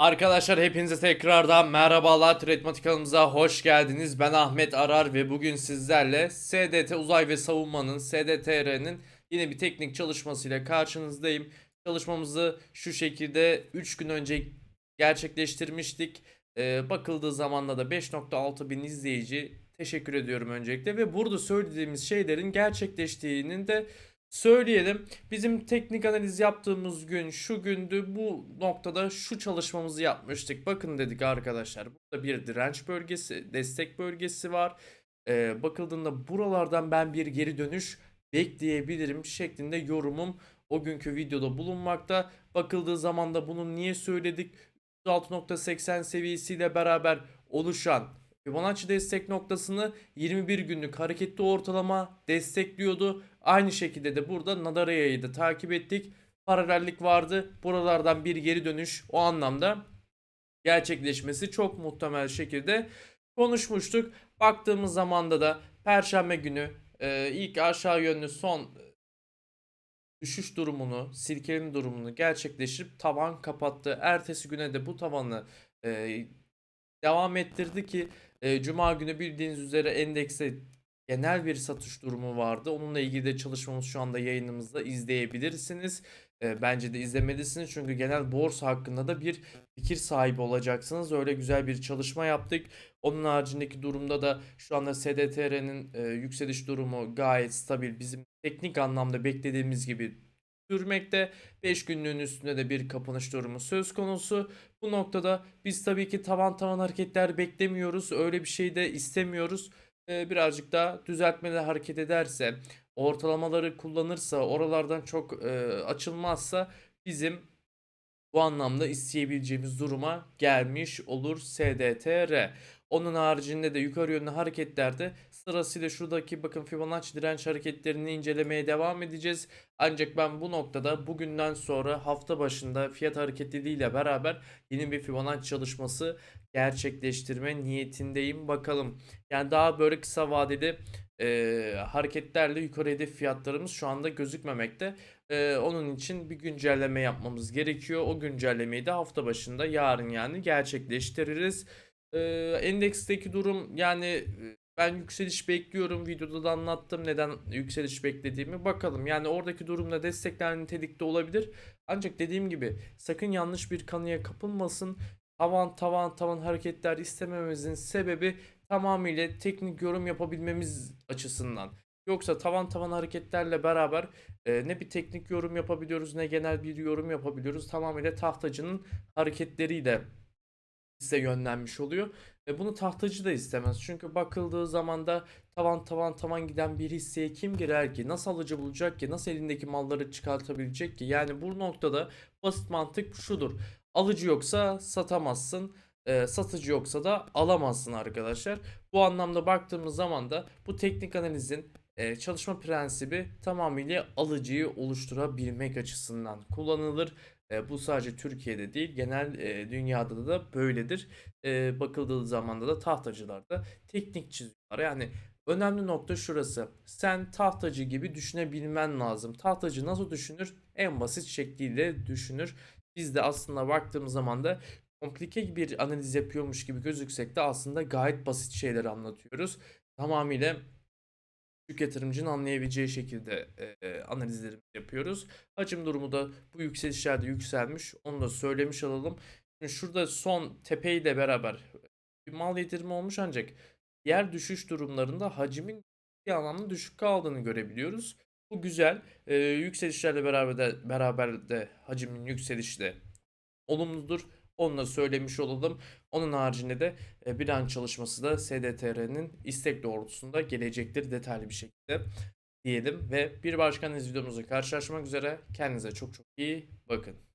Arkadaşlar hepinize tekrardan merhabalar. Tretmatik kanalımıza hoş geldiniz. Ben Ahmet Arar ve bugün sizlerle SDT Uzay ve Savunma'nın SDTR'nin yine bir teknik çalışmasıyla karşınızdayım. Çalışmamızı şu şekilde 3 gün önce gerçekleştirmiştik. Ee, bakıldığı zamanda da 5.6 bin izleyici teşekkür ediyorum öncelikle ve burada söylediğimiz şeylerin gerçekleştiğinin de söyleyelim. Bizim teknik analiz yaptığımız gün şu gündü bu noktada şu çalışmamızı yapmıştık. Bakın dedik arkadaşlar burada bir direnç bölgesi destek bölgesi var. Ee, bakıldığında buralardan ben bir geri dönüş bekleyebilirim şeklinde yorumum o günkü videoda bulunmakta. Bakıldığı zaman da bunu niye söyledik? 36.80 seviyesiyle beraber oluşan Fibonacci destek noktasını 21 günlük hareketli ortalama destekliyordu. Aynı şekilde de burada Nadaraya'yı da takip ettik. Paralellik vardı. Buralardan bir geri dönüş o anlamda gerçekleşmesi çok muhtemel şekilde konuşmuştuk. Baktığımız zamanda da Perşembe günü e, ilk aşağı yönlü son düşüş durumunu, silkeleme durumunu gerçekleştirip tavan kapattı. Ertesi güne de bu tavanı e, devam ettirdi ki e, Cuma günü bildiğiniz üzere endekste genel bir satış durumu vardı. Onunla ilgili de çalışmamız şu anda yayınımızda izleyebilirsiniz. E, bence de izlemelisiniz çünkü genel borsa hakkında da bir fikir sahibi olacaksınız. Öyle güzel bir çalışma yaptık. Onun haricindeki durumda da şu anda SDTR'nin e, yükseliş durumu gayet stabil. Bizim teknik anlamda beklediğimiz gibi sürmekte. 5 günlüğün üstünde de bir kapanış durumu söz konusu. Bu noktada biz tabii ki tavan tavan hareketler beklemiyoruz. Öyle bir şey de istemiyoruz. Ee, birazcık daha düzeltmeli hareket ederse, ortalamaları kullanırsa, oralardan çok e, açılmazsa bizim bu anlamda isteyebileceğimiz duruma gelmiş olur SDTR. Onun haricinde de yukarı yönlü hareketlerde sırasıyla şuradaki bakın Fibonacci direnç hareketlerini incelemeye devam edeceğiz. Ancak ben bu noktada bugünden sonra hafta başında fiyat hareketliliğiyle beraber yeni bir Fibonacci çalışması gerçekleştirme niyetindeyim. Bakalım. Yani daha böyle kısa vadeli e, hareketlerle yukarı hedef fiyatlarımız şu anda gözükmemekte. E, onun için bir güncelleme yapmamız gerekiyor. O güncellemeyi de hafta başında yarın yani gerçekleştiririz. E, endeksteki durum yani e, ben yükseliş bekliyorum. Videoda da anlattım neden yükseliş beklediğimi. Bakalım yani oradaki durumda destekler nitelikte olabilir. Ancak dediğim gibi sakın yanlış bir kanıya kapılmasın. Tavan tavan tavan hareketler istemememizin sebebi tamamıyla teknik yorum yapabilmemiz açısından. Yoksa tavan tavan hareketlerle beraber e, ne bir teknik yorum yapabiliyoruz ne genel bir yorum yapabiliyoruz. Tamamıyla tahtacının hareketleriyle size yönlenmiş oluyor. Ve bunu tahtacı da istemez. Çünkü bakıldığı zaman da tavan tavan tavan giden bir hisseye kim girer ki? Nasıl alıcı bulacak ki? Nasıl elindeki malları çıkartabilecek ki? Yani bu noktada basit mantık şudur. Alıcı yoksa satamazsın. e, satıcı yoksa da alamazsın arkadaşlar. Bu anlamda baktığımız zaman da bu teknik analizin e, çalışma prensibi tamamıyla alıcıyı oluşturabilmek açısından kullanılır. E, bu sadece Türkiye'de değil genel e, dünyada da böyledir. E, bakıldığı zamanda da tahtacılarda teknik çiziyorlar. Yani önemli nokta şurası. Sen tahtacı gibi düşünebilmen lazım. Tahtacı nasıl düşünür? En basit şekliyle düşünür. Biz de aslında baktığımız zaman da komplike bir analiz yapıyormuş gibi gözüksek de aslında gayet basit şeyler anlatıyoruz. Tamamıyla küçük yatırımcının anlayabileceği şekilde e, analizlerimizi yapıyoruz. Hacim durumu da bu yükselişlerde yükselmiş. Onu da söylemiş olalım. Şimdi şurada son tepeyle beraber bir mal yedirme olmuş ancak diğer düşüş durumlarında hacmin bir anlamda düşük kaldığını görebiliyoruz. Bu güzel. E, yükselişlerle beraber de, beraber de hacmin yükselişi de olumludur. Onu da söylemiş olalım. Onun haricinde de e, bilanç çalışması da SDTR'nin istek doğrultusunda gelecektir detaylı bir şekilde diyelim ve bir başka analiz videomuzda karşılaşmak üzere. Kendinize çok çok iyi bakın.